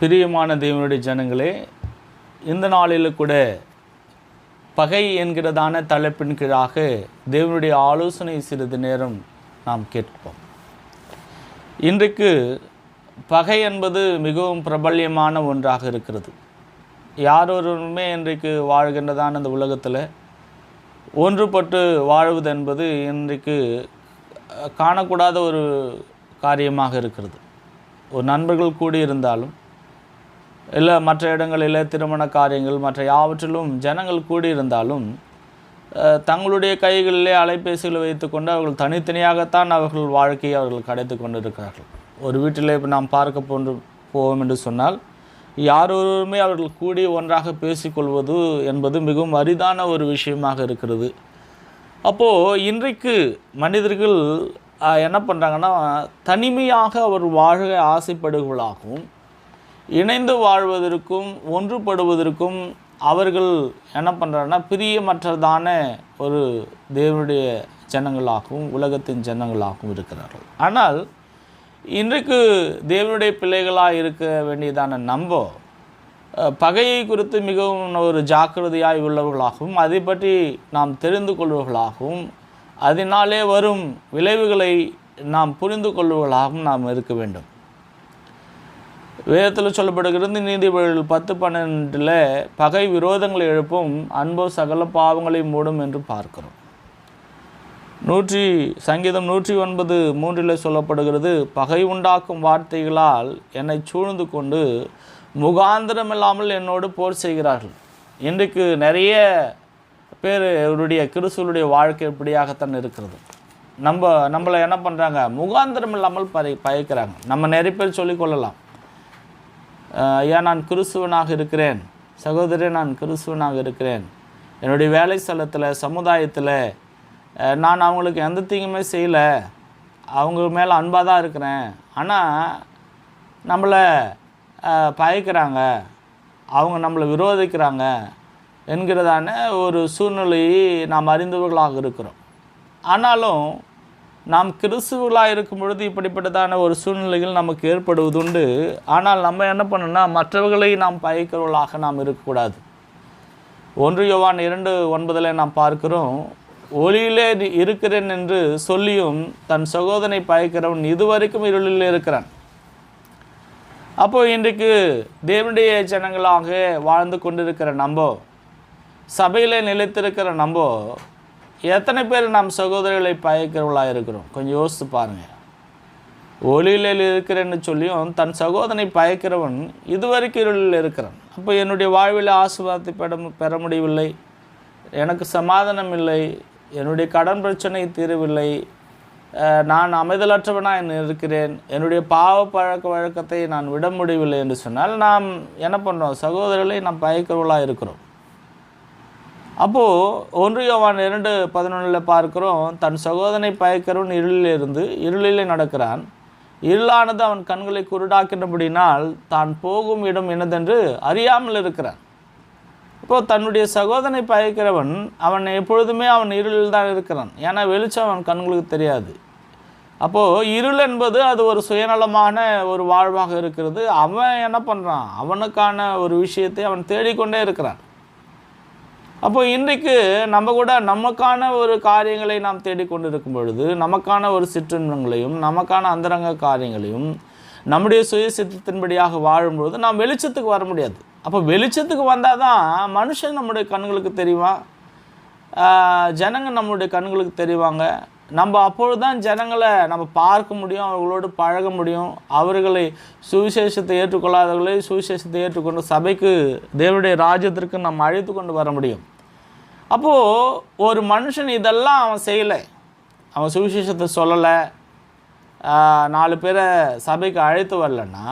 பிரியமான தேவனுடைய ஜனங்களே இந்த நாளில் கூட பகை என்கிறதான தலைப்பின் கீழாக தேவனுடைய ஆலோசனை சிறிது நேரம் நாம் கேட்போம். இன்றைக்கு பகை என்பது மிகவும் பிரபல்யமான ஒன்றாக இருக்கிறது. யாரொருமே இன்றைக்கு வாழ்கின்றதான இந்த உலகத்தில் ஒன்றுபட்டு வாழ்வது என்பது இன்றைக்கு காணக்கூடாத ஒரு காரியமாக இருக்கிறது. ஒரு நண்பர்கள் கூடியிருந்தாலும் இல்லை மற்ற இடங்களில் திருமண காரியங்கள் மற்ற யாவற்றிலும் ஜனங்கள் கூடியிருந்தாலும் தங்களுடைய கைகளிலே அலைபேசிகளை வைத்துக்கொண்டு அவர்கள் தனித்தனியாகத்தான் அவர்கள் வாழ்க்கையை அவர்கள் கடைத்து கொண்டிருக்கிறார்கள். ஒரு வீட்டில் இப்போ நாம் பார்க்க போன்று போவோம் என்று சொன்னால் யாரொருவருமே அவர்கள் கூடி ஒன்றாக பேசிக்கொள்வது என்பது மிகவும் அரிதான ஒரு விஷயமாக இருக்கிறது. அப்போது இன்றைக்கு மனிதர்கள் என்ன பண்ணுறாங்கன்னா தனிமையாக அவர் வாழ ஆசைப்படுகளாகவும் இணைந்து வாழ்வதற்கும் ஒன்றுபடுவதற்கும் அவர்கள் என்ன பண்ணுறாங்கன்னா பிரியமற்றதான ஒரு தேவனுடைய ஜனங்களாகவும் உலகத்தின் ஜனங்களாகவும் இருக்கிறார்கள். ஆனால் இன்றைக்கு தேவனுடைய பிள்ளைகளாக இருக்க வேண்டியதான நம்ப பகையை குறித்து மிகவும் ஒரு ஜாக்கிரதையாய் உள்ளவர்களாகவும் அதை பற்றி நாம் தெரிந்து கொள்வர்களாகவும் அதனாலே வரும் விளைவுகளை நாம் புரிந்து கொள்வர்களாகவும் நாம் இருக்க வேண்டும். வேதத்தில் சொல்லப்படுகிறது நீதிபதிகள் பத்து பன்னெண்டில் பகை விரோதங்களை எழுப்பும் அன்போ சகல பாவங்களை மூடும் என்று பார்க்கிறோம். நூற்றி சங்கீதம் நூற்றி ஒன்பது மூன்றில் சொல்லப்படுகிறது பகை உண்டாக்கும் வார்த்தைகளால் என்னை சூழ்ந்து கொண்டு முகாந்திரமில்லாமல் என்னோடு போர் செய்கிறார்கள். இன்றைக்கு நிறைய பேர் இவருடைய கிறிஸ்துவனுடைய வாழ்க்கை இப்படியாகத்தான் இருக்கிறது. நம்ம நம்மளை என்ன பண்ணுறாங்க முகாந்திரம் இல்லாமல் பய பயக்கிறாங்க. நம்ம நிறைய பேர் சொல்லிக்கொள்ளலாம் ஐயா நான் கிறிஸ்துவனாக இருக்கிறேன். சகோதரி நான் கிறிஸ்துவனாக இருக்கிறேன். என்னுடைய வேலை ஸ்தலத்தில் சமுதாயத்தில் நான் அவங்களுக்கு எந்த தீங்குமே செய்யலை. அவங்க மேலே அன்பாக தான் இருக்கிறேன். ஆனால் நம்மளை பயக்கிறாங்க. அவங்க நம்மளை விரோதிக்கிறாங்க என்கிறதான ஒரு சூழ்நிலையை நாம் அறிந்தவர்களாக இருக்கிறோம். ஆனாலும் நாம் கிறிஸ்துவர்களாக இருக்கும் பொழுது இப்படிப்பட்டதான ஒரு சூழ்நிலைகள் நமக்கு ஏற்படுவதுண்டு. ஆனால் நம்ம என்ன பண்ணணும்னா மற்றவர்களை நாம் பயக்கிறவர்களாக நாம் இருக்கக்கூடாது. ஒன்று யோவான் இரண்டு ஒன்பதில் நாம் பார்க்கிறோம் ஒளியிலே இருக்கிறேன் என்று சொல்லியும் தன் சகோதரனை பயக்கிறவன் இதுவரைக்கும் இருளில் இருக்கிறான். அப்போது இன்றைக்கு தேவனுடைய ஜனங்களாக வாழ்ந்து கொண்டிருக்கிற நம்போ சபையில் நிலைத்திருக்கிற நம்போ எத்தனை பேர் நம் சகோதரர்களை பயக்கிறவளாக இருக்கிறோம்? கொஞ்சம் யோசித்து பாருங்கள் ஒளியில் இருக்கிறேன்னு சொல்லியும் தன் சகோதரனை பயக்கிறவன் இதுவரைக்கும் இருளில் இருக்கிறான். அப்போ என்னுடைய வாழ்வில் ஆசீர்வாதத்தை பெற பெற முடியவில்லை. எனக்கு சமாதானம் இல்லை. என்னுடைய கடன் பிரச்சனை தீரவில்லை. நான் அமைதலற்றவனாக இருக்கிறேன். என்னுடைய பாவ பழக்க வழக்கத்தை நான் விட முடியவில்லை என்று சொன்னால் நாம் என்ன பண்ணுறோம்? சகோதரர்களை நாம் பயக்கிறவளாக இருக்கிறோம். அப்போது ஒன்று யோவான் இரண்டு பதினொன்றில் பார்க்கிறோம் தன் சகோதரனை பயக்கிறவன் இருளில் இருந்து இருளிலே நடக்கிறான். இருளானது அவன் கண்களை குருடாக்கின்றபடினால் தான் போகும் இடம் என்னதென்று அறியாமல் இருக்கிறான். இப்போது தன்னுடைய சகோதரனை பயக்கிறவன் அவன் எப்பொழுதுமே அவன் இருளில் தான் இருக்கிறான். ஏன்னா வெளிச்சம் அவன் கண்களுக்கு தெரியாது. அப்போது இருள் என்பது அது ஒரு சுயநலமான ஒரு வாழ்வாக இருக்கிறது. அவன் என்ன பண்ணுறான் அவனுக்கான ஒரு விஷயத்தை அவன் தேடிக்கொண்டே இருக்கிறான். அப்போ இன்றைக்கு நம்ம கூட நமக்கான ஒரு காரியங்களை நாம் தேடிக்கொண்டிருக்கும் பொழுது நமக்கான ஒரு சிற்றின்பங்களையும் நமக்கான அந்தரங்க காரியங்களையும் நம்முடைய சுய சித்தத்தின்படியாக வாழும்பொழுது நாம் வெளிச்சத்துக்கு வர முடியாது. அப்போ வெளிச்சத்துக்கு வந்தால் தான் மனுஷன் நம்முடைய கண்களுக்கு தெரியுமா? ஜனங்கள் ஜனங்க நம்மளுடைய கண்களுக்கு தெரிவாங்க. நம்ம அப்பொழுது தான் ஜனங்களை நம்ம பார்க்க முடியும் அவர்களோடு பழக முடியும். அவர்களை சுவிசேஷத்தை ஏற்றுக்கொள்ளாதவர்களை சுவிசேஷத்தை ஏற்றுக்கொண்டு சபைக்கு தேவனுடைய ராஜ்யத்திற்கு நம்ம அழைத்து கொண்டு வர முடியும். அப்போது ஒரு மனுஷன் இதெல்லாம் அவன் செய்யலை. அவன் சுவிசேஷத்தை சொல்லலை. நாலு பேரை சபைக்கு அழைத்து வரலன்னா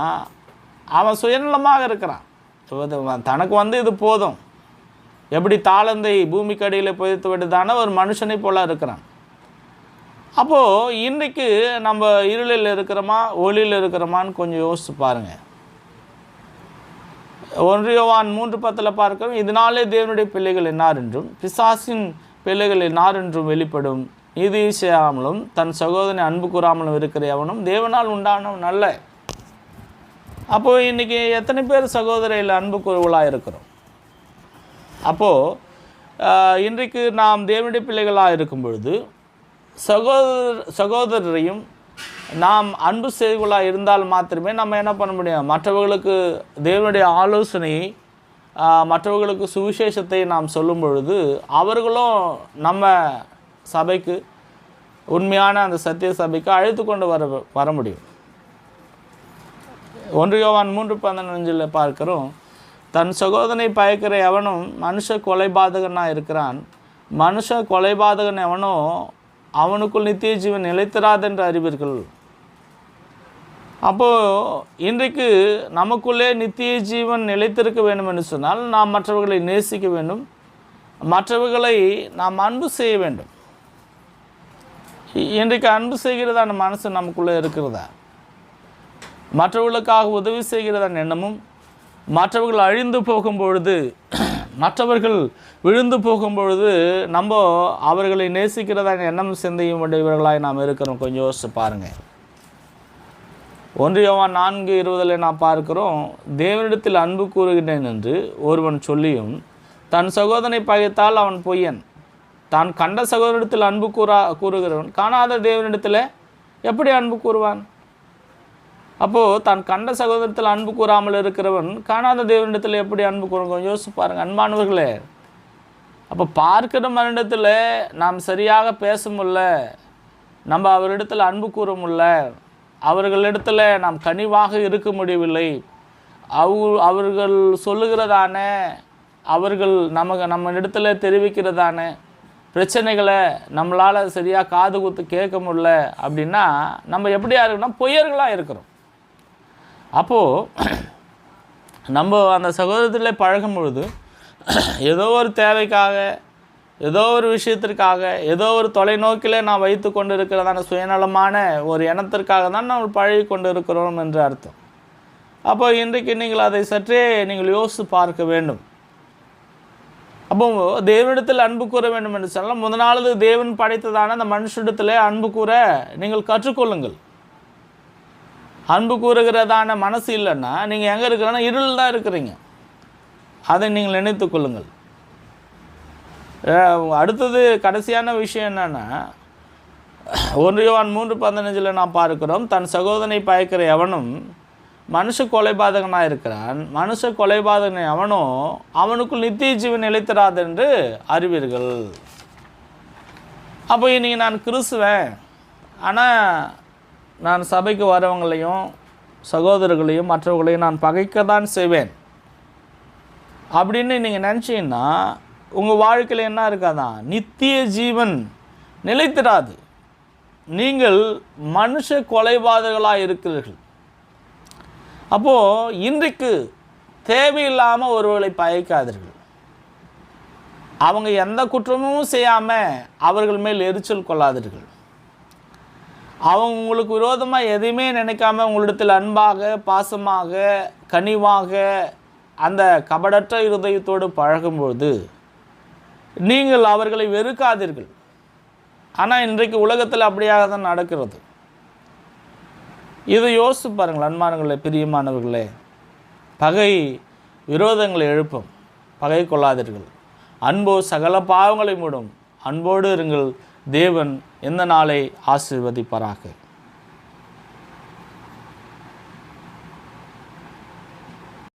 அவன் சுயநலமாக இருக்கிறான். தனக்கு வந்து இது போதும். எப்படி தாளந்தை பூமிக்கு அடியில் புதைத்து விடுதான ஒரு மனுஷனை போல இருக்கிறான். அப்போது இன்றைக்கு நம்ம இருளில் இருக்கிறோமா ஒளியில் இருக்கிறோமான்னு கொஞ்சம் யோசித்து பாருங்கள் ஒன்றியவான் மூன்று பத்தில் பார்க்கிறோம் இதனாலே தேவனுடைய பிள்ளைகள் என்னார் என்றும் பிசாசின் பிள்ளைகள் என்னார் என்றும் வெளிப்படும். நீதி செய்யாமலும் தன் சகோதரனை அன்பு கூறாமலும் இருக்கிற எவனும் தேவனால் உண்டானவன் அல்ல. அப்போது இன்றைக்கி எத்தனை பேர் சகோதரியில் அன்பு குருவலாக இருக்கிறோம்? அப்போது இன்றைக்கு நாம் தேவனுடைய பிள்ளைகளாக இருக்கும் பொழுது சகோதர சகோதரரையும் நாம் அன்பு செய்வர்களாக இருந்தால் மாத்திரமே நம்ம என்ன பண்ண முடியும்? மற்றவர்களுக்கு தேவனுடைய ஆலோசனையை மற்றவர்களுக்கு சுவிசேஷத்தை நாம் சொல்லும் பொழுது அவர்களும் நம்ம சபைக்கு உண்மையான அந்த சத்திய சபைக்கு அழைத்து கொண்டு வர வர முடியும். ஒன்று யோவான் மூன்று பதினஞ்சில் பார்க்கிறோம். தன் சகோதரனை பயக்கிற எவனும் மனுஷ கொலைபாதகனாக இருக்கிறான். மனுஷ கொலைபாதகன் எவனோ அவனுக்குள் நித்திய ஜீவன் நிலைத்திராதென்று அறிவீர்கள். அப்போது இன்றைக்கு நமக்குள்ளே நித்திய ஜீவன் நிலைத்திருக்க வேண்டும் என்று சொன்னால் நாம் மற்றவர்களை நேசிக்க வேண்டும். மற்றவர்களை நாம் அன்பு செய்ய வேண்டும். இன்றைக்கு அன்பு செய்கிறதான மனசு நமக்குள்ளே இருக்கிறதா? மற்றவர்களுக்காக உதவி செய்கிறதான எண்ணமும்? மற்றவர்கள் அழிந்து போகும் பொழுது மற்றவர்கள் விழுந்து போகும் பொழுது நம்ம அவர்களை நேசிக்கிறதான எண்ணம் சிந்தையும் உடையவர்களாய் நாம் இருக்கிறோம். கொஞ்சம் யோசிச்சு பாருங்கள் ஒன்று நான்கு இருபதில் நாம் பார்க்கிறோம் தேவனிடத்தில் அன்பு கூறுகிறேன் என்று ஒருவன் சொல்லியும் தன் சகோதரனை பகைத்தால் அவன் பொய்யன். தான் கண்ட சகோதரத்தில் அன்பு கூறா கூறுகிறவன் காணாத தேவனிடத்தில் எப்படி அன்பு கூறுவான்? அப்போது தான் கண்ட சகோதரத்தில் அன்பு கூறாமல் இருக்கிறவன் காணாத தேவனிடத்தில் எப்படி அன்பு கூறும் கொஞ்சம் யோசிச்சு பாருங்கள் அன்பானவர்களே. அப்போ பார்க்கிற மனிடத்தில் நாம் சரியாக பேச முடியல நம்ம அவரிடத்தில் அன்பு கூற முடியல அவர்களிடத்தில் நாம் கனிவாக இருக்க முடியவில்லை. அவ அவர்கள் சொல்லுகிறதான அவர்கள் நமக்கு நம்ம இடத்துல தெரிவிக்கிறதான பிரச்சனைகளை நம்மளால் சரியாக காது குத்து கேட்க முடில அப்படின்னா நம்ம எப்படியா இருக்கோம்னா பொய்யர்களாக இருக்கிறோம். அப்போது நம்ம அந்த சகோதரத்தில் பழகும் பொழுது ஏதோ ஒரு தேவைக்காக ஏதோ ஒரு விஷயத்திற்காக ஏதோ ஒரு தொலைநோக்கில் நான் வைத்து கொண்டு இருக்கிறதான சுயநலமான ஒரு எண்ணத்திற்காக தான் நாம் பழகி கொண்டு இருக்கிறோம் என்று அர்த்தம். அப்போ இன்றைக்கு நீங்கள் அதை சற்றே நீங்கள் யோசித்து பார்க்க வேண்டும். அப்போ தேவனிடத்தில் அன்பு கூற வேண்டும் என்று சொன்னால் முதலாவது தேவன் படைத்ததான அந்த மனுஷனிடத்தில் அன்பு கூற நீங்கள் கற்றுக்கொள்ளுங்கள். அன்பு கூறுகிறதான மனசு இல்லைன்னா நீங்கள் எங்கே இருக்கிறன்னா இருள் தான் இருக்கிறீங்க. அதை நீங்கள் நினைத்து கொள்ளுங்கள். அடுத்தது கடைசியான விஷயம் என்னென்னா ஒன்று யோவான் மூன்று பதினஞ்சில் நாம் பார்க்கிறோம் தன் சகோதரனை பயக்கிற எவனும் மனுஷ கொலைபாதகனாக இருக்கிறான். மனுஷ கொலைபாதகன் எவனோ அவனுக்குள் நித்திய ஜீவன் நிலைத்திராது என்று அறிவீர்கள். அப்போ இன்றைக்கி நான் கிறிஸ்துவேன். ஆனால் நான் சபைக்கு வரவங்களையும் சகோதரர்களையும் மற்றவர்களையும் நான் பகைக்க தான் செய்வேன். அப்படின்னு நீங்கள் நினச்சிங்கன்னா உங்கள் வாழ்க்கையில் என்ன இருக்காதான் நித்திய ஜீவன் நிலைத்திராது. நீங்கள் மனுஷ கொலைபாதகளாக இருக்கிறீர்கள். அப்போது இன்றைக்கு தேவையில்லாமல் ஒருவர்களை பயக்காதீர்கள். அவங்க எந்த குற்றமும் செய்யாமல் அவர்கள் மேல் எரிச்சல் கொள்ளாதீர்கள். அவங்க உங்களுக்கு விரோதமாக எதையுமே நினைக்காம உங்களிடத்தில் அன்பாக பாசமாக கனிவாக அந்த கபடற்ற இருதயத்தோடு பழகும்போது நீங்கள் அவர்களை வெறுக்காதீர்கள். ஆனால் இன்றைக்கு உலகத்தில் அப்படியாக தான் நடக்கிறது. இதை யோசித்து பாருங்கள் அன்பானங்களே பிரியமானவர்களே. பகை விரோதங்களை எழுப்பும். பகை கொள்ளாதீர்கள். அன்போ சகல பாவங்களை மூடும் அன்போடு இருங்கள். தேவன் எந்த நாளை ஆசீர்வதிப்பாராக?